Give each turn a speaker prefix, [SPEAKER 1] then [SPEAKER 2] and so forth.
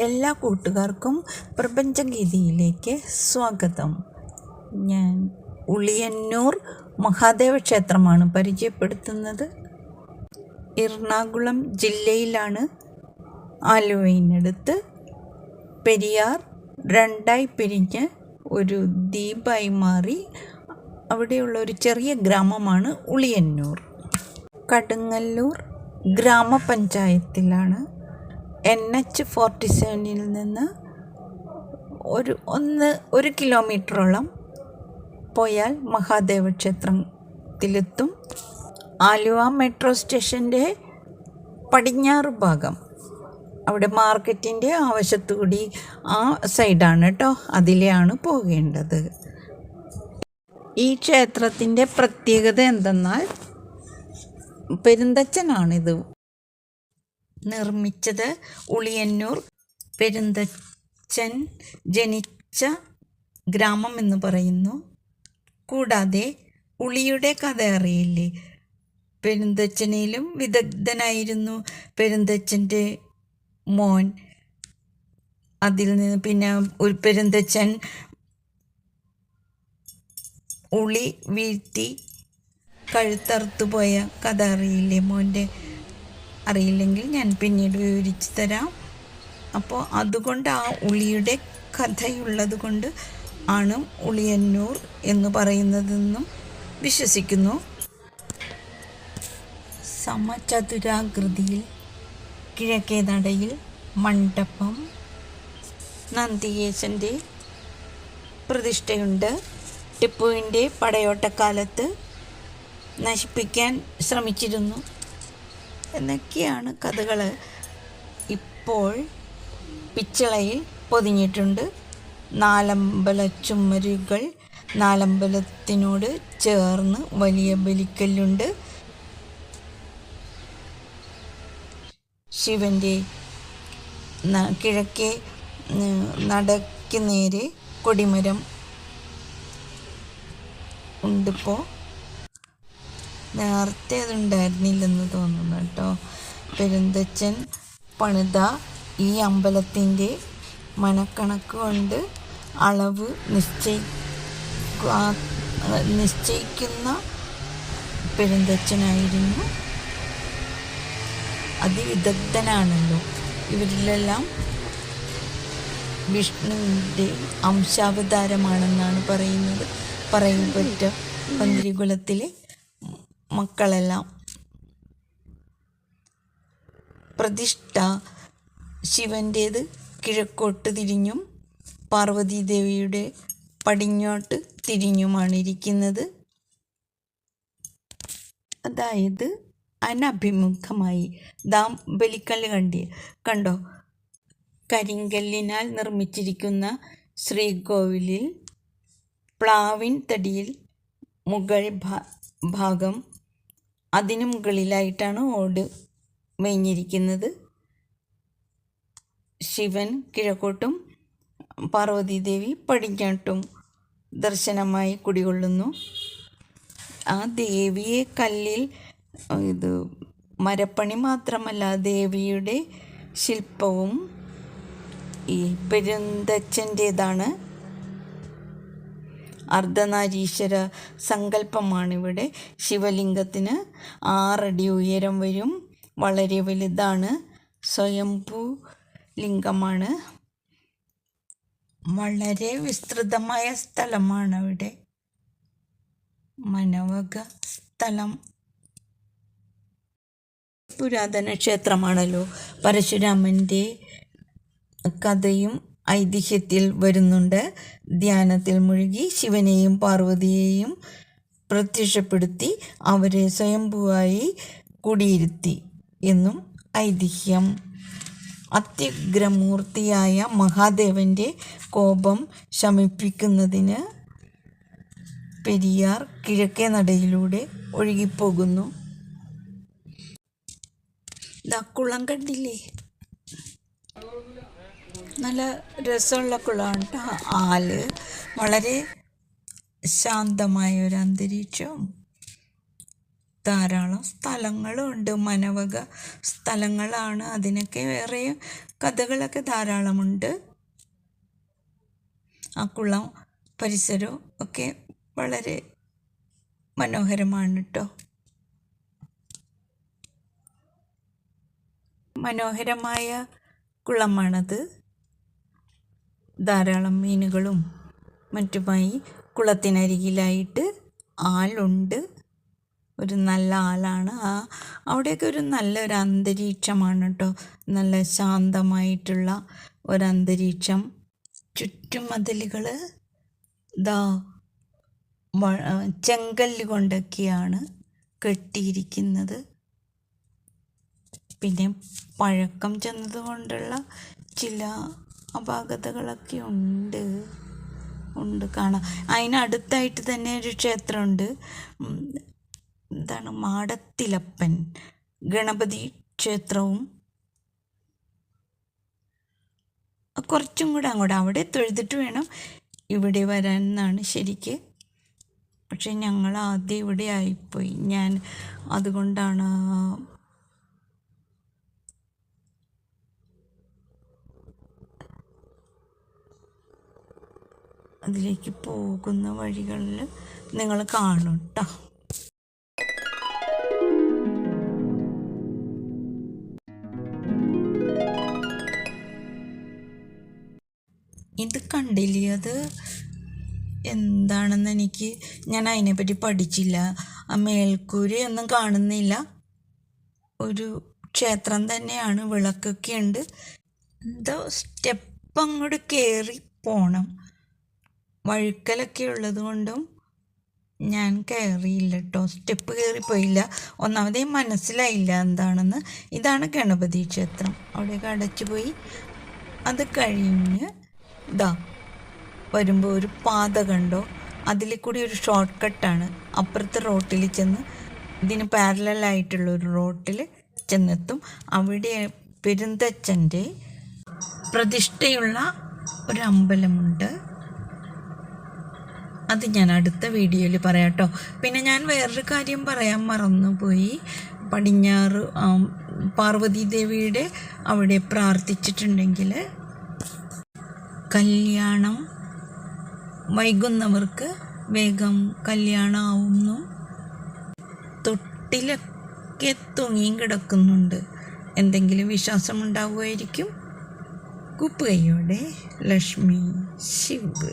[SPEAKER 1] എല്ലാ കൂട്ടുകാർക്കും പ്രപഞ്ചഗീതിയിലേക്ക് സ്വാഗതം. ഞാൻ ഉളിയന്നൂർ മഹാദേവ ക്ഷേത്രമാണ് പരിചയപ്പെടുത്തുന്നത്. എറണാകുളം ജില്ലയിലാണ് ആലുവയിനടുത്ത് പെരിയാർ രണ്ടായി പിരിഞ്ഞ് ഒരു ദ്വീപായി മാറി അവിടെയുള്ള ഒരു ചെറിയ ഗ്രാമമാണ് ഉളിയന്നൂർ. കടുങ്ങല്ലൂർ ഗ്രാമപഞ്ചായത്തിലാണ് എൻ എച്ച് ഫോർട്ടി സെവനിൽ നിന്ന് ഒരു ഒന്ന് ഒരു കിലോമീറ്ററോളം പോയാൽ മഹാദേവ ക്ഷേത്രത്തിലെത്തും ആലുവ മെട്രോ സ്റ്റേഷന്റെ പടിഞ്ഞാറ് ഭാഗം. അവിടെ മാർക്കറ്റിന്റെ ആവശ്യത്തുകൂടി ആ സൈഡാണ് കേട്ടോ അതിലെയാണ് പോകേണ്ടത്. ഈ ക്ഷേത്രത്തിന്റെ പ്രത്യേകത എന്തെന്നാൽ പെരുന്തച്ചനാണിത്. നിർമ്മിച്ചത് ഉളിയന്നൂർ പെരുന്തച്ചൻ ജനിച്ച ഗ്രാമം എന്ന് പറയുന്നു. കൂടാതെ ഉളിയുടെ കഥ അറിയില്ലേ? പെരുന്തച്ചനിലും വിദഗ്ധനായിരുന്നു പെരുന്തച്ചന്റെ മോൻ. അതിൽ നിന്ന് പിന്നെ ഒരു പെരുന്തച്ചൻ ഉളി വീഴ്ത്തി കഴുത്തറുത്തുപോയ കഥ അറിയില്ലേ മോന്റെ? അറിയില്ലെങ്കിൽ ഞാൻ പിന്നീട് വിവരിച്ചു തരാം. അപ്പോൾ അതുകൊണ്ട് ആ ഉളിയുടെ കഥയുള്ളത് കൊണ്ട് ആണ് ഉളിയന്നൂർ എന്ന് പറയുന്നതെന്നും വിശ്വസിക്കുന്നു. സമചതുരാകൃതിയിൽ കിഴക്കേ നടയിൽ മണ്ഡപം നന്ദികേശന്റെ പ്രതിഷ്ഠയുണ്ട്. ടിപ്പുവിന്റെ പടയോട്ടക്കാലത്ത് നശിപ്പിക്കാൻ ശ്രമിച്ചിരുന്നു. എന്നൊക്കെയാണ് കഥകൾ ഇപ്പോൾ പിച്ചളയിൽ പൊതിഞ്ഞിട്ടുണ്ട്. നാലമ്പല ചുമരുകൾ നാലമ്പലത്തിനോട് ചേർന്ന് വലിയ ബലിക്കല്ലുണ്ട്. ശിവന്റെ കിഴക്കേ നടയ്ക്ക് നേരെ കൊടിമരം ഉണ്ടിപ്പോൾ നേരത്തെ അതുണ്ടായിരുന്നില്ലെന്ന് തോന്നുന്നു കേട്ടോ. പെരുന്തച്ചൻ പണിത ഈ അമ്പലത്തിന്റെ മനക്കണക്ക് കൊണ്ട് അളവ് നിശ്ചയി നിശ്ചയിക്കുന്ന പെരുന്തച്ചനായിരുന്നു. അതിവിദഗ്ധനാണല്ലോ. ഇവരിലെല്ലാം വിഷ്ണുവിന്റെ അംശാവതാരമാണെന്നാണ് പറയുന്നത്. പറയപ്പെട്ട പന്തിരികുലത്തിലെ മക്കളെല്ലാം. പ്രതിഷ്ഠ ശിവന്റേത് കിഴക്കോട്ട് തിരിഞ്ഞും പാർവതീദേവിയുടെ പടിഞ്ഞോട്ട് തിരിഞ്ഞുമാണ് ഇരിക്കുന്നത്. അതായത് അനഭിമുഖമായി. ദാം ബലിക്കല്ല് കണ്ടി. കണ്ടോ? കരിങ്കല്ലിനാൽ നിർമ്മിച്ചിരിക്കുന്ന ശ്രീകോവിലിൽ പ്ലാവിൻ തടിയിൽ മുകൾ ഭാഗം അതിനു മുകളിലായിട്ടാണ് ഓട് മേഞ്ഞിരിക്കുന്നത്. ശിവൻ കിഴക്കോട്ടും പാർവതീദേവി പടിഞ്ഞാട്ടും ദർശനമായി കുടികൊള്ളുന്നു. ആ ദേവിയെ കല്ലിൽ ഇത് മരപ്പണി മാത്രമല്ല ദേവിയുടെ ശില്പവും ഈ പെരുന്തച്ഛന്റേതാണ് അർദ്ധനാരീശ്വര സങ്കല്പമാണിവിടെ. ശിവലിംഗത്തിന് ആറടി ഉയരം വരും. വളരെ വലുതാണ്. സ്വയംഭൂ ലിംഗമാണ്. വളരെ വിസ്തൃതമായ സ്ഥലമാണ് അവിടെ മനവക സ്ഥലം. പുരാതന ക്ഷേത്രമാണല്ലോ. പരശുരാമന്റെ കഥയും ഐതിഹ്യത്തിൽ വരുന്നുണ്ട്. ധ്യാനത്തിൽ മുഴുകി ശിവനെയും പാർവതിയെയും പ്രത്യക്ഷപ്പെടുത്തി അവരെ സ്വയംഭുവായി കുടിയിരുത്തി എന്നും ഐതിഹ്യം. അത്യുഗ്രമൂർത്തിയായ മഹാദേവന്റെ കോപം ശമിപ്പിക്കുന്നതിന് പെരിയാർ കിഴക്കേ നടയിലൂടെ ഒഴുകിപ്പോകുന്നു. ദക്കുളം കണ്ടില്ലേ? നല്ല രസമുള്ള കുളമാണ് കേട്ടോ ആൽ വളരെ ശാന്തമായ ഒരു അന്തരീക്ഷവും ധാരാളം സ്ഥലങ്ങളും ഉണ്ട്. മനവക സ്ഥലങ്ങളാണ്. അതിനൊക്കെ വേറെ കഥകളൊക്കെ ധാരാളമുണ്ട്. ആ കുളം പരിസരവും ഒക്കെ വളരെ മനോഹരമാണ് കേട്ടോ മനോഹരമായ കുളമാണത്. ധാരാളം മീനുകളും മറ്റുമായി കുളത്തിനരികിലായിട്ട് ആളുണ്ട്. ഒരു നല്ല ആളാണ്. ആ അവിടെയൊക്കെ ഒരു നല്ലൊരു അന്തരീക്ഷമാണ് കേട്ടോ. നല്ല ശാന്തമായിട്ടുള്ള ഒരന്തരീക്ഷം ചുറ്റും മതിലുകൾ ദാ ചെങ്കല്ല് കൊണ്ടൊക്കെയാണ് കെട്ടിയിരിക്കുന്നത്. പിന്നെ പഴക്കം ചെന്നതുകൊണ്ടുള്ള ചില അപാകതകളൊക്കെ ഉണ്ട്. ഉണ്ട്. കാണാം. അതിനടുത്തായിട്ട് തന്നെ ഒരു ക്ഷേത്രമുണ്ട്. എന്താണ്? മാടത്തിലപ്പൻ. ഗണപതി ക്ഷേത്രവും. കുറച്ചും കൂടെ അങ്ങോട്ട്. അവിടെ തൊഴുതിട്ട് വേണം ഇവിടെ വരാൻ എന്നാണ് ശരിക്ക്. പക്ഷെ ഞങ്ങൾ ആദ്യം ഇവിടെ ആയിപ്പോയി. ഞാൻ അതുകൊണ്ടാണ് അതിലേക്ക് പോകുന്ന വഴികളിൽ നിങ്ങൾ കാണും കേട്ടോ ഇത് കണ്ടില്ലേ അത് എന്താണെന്ന് എനിക്ക് ഞാൻ അതിനെപ്പറ്റി പഠിച്ചില്ല. ആ മേൽക്കൂരി ഒന്നും കാണുന്നില്ല. ഒരു ക്ഷേത്രം തന്നെയാണ് വിളക്കൊക്കെ ഉണ്ട്. എന്തോ സ്റ്റെപ്പ് അങ്ങോട്ട് കയറി പോണം. വഴുക്കലൊക്കെ ഉള്ളത് കൊണ്ടും ഞാൻ കയറിയില്ല കേട്ടോ സ്റ്റെപ്പ് കയറിപ്പോയില്ല ഒന്നാമതേ മനസ്സിലായില്ല എന്താണെന്ന്. ഇതാണ് ഗണപതി ക്ഷേത്രം. അവിടെയൊക്കെ അടച്ചു പോയി അത് കഴിഞ്ഞ് ഇതാ വരുമ്പോൾ ഒരു പാത കണ്ടോ? അതിൽ കൂടി ഒരു ഷോർട്ട് കട്ടാണ് അപ്പുറത്തെ റോട്ടിൽ ചെന്ന് ഇതിന് പാരലായിട്ടുള്ള ഒരു റോട്ടിൽ ചെന്നെത്തും. അവിടെ പെരുന്തച്ഛന്റെ പ്രതിഷ്ഠയുള്ള ഒരു അമ്പലമുണ്ട്. അത് ഞാൻ അടുത്ത വീഡിയോയിൽ പറയാം കേട്ടോ. പിന്നെ ഞാൻ വേറൊരു കാര്യം പറയാൻ മറന്നുപോയി. പടിഞ്ഞാറ് പാർവതി ദേവിയുടെ അവിടെ പ്രാർത്ഥിച്ചിട്ടുണ്ടെങ്കിൽ കല്യാണം വൈകുന്നവർക്ക് വേഗം കല്യാണമാവുന്നു തൊട്ടിലൊക്കെ തൂങ്ങിയും കിടക്കുന്നുണ്ട്. എന്തെങ്കിലും വിശ്വാസം ഉണ്ടാവുമായിരിക്കും കുപ്പുകയോടെ ലക്ഷ്മി ശിവ്.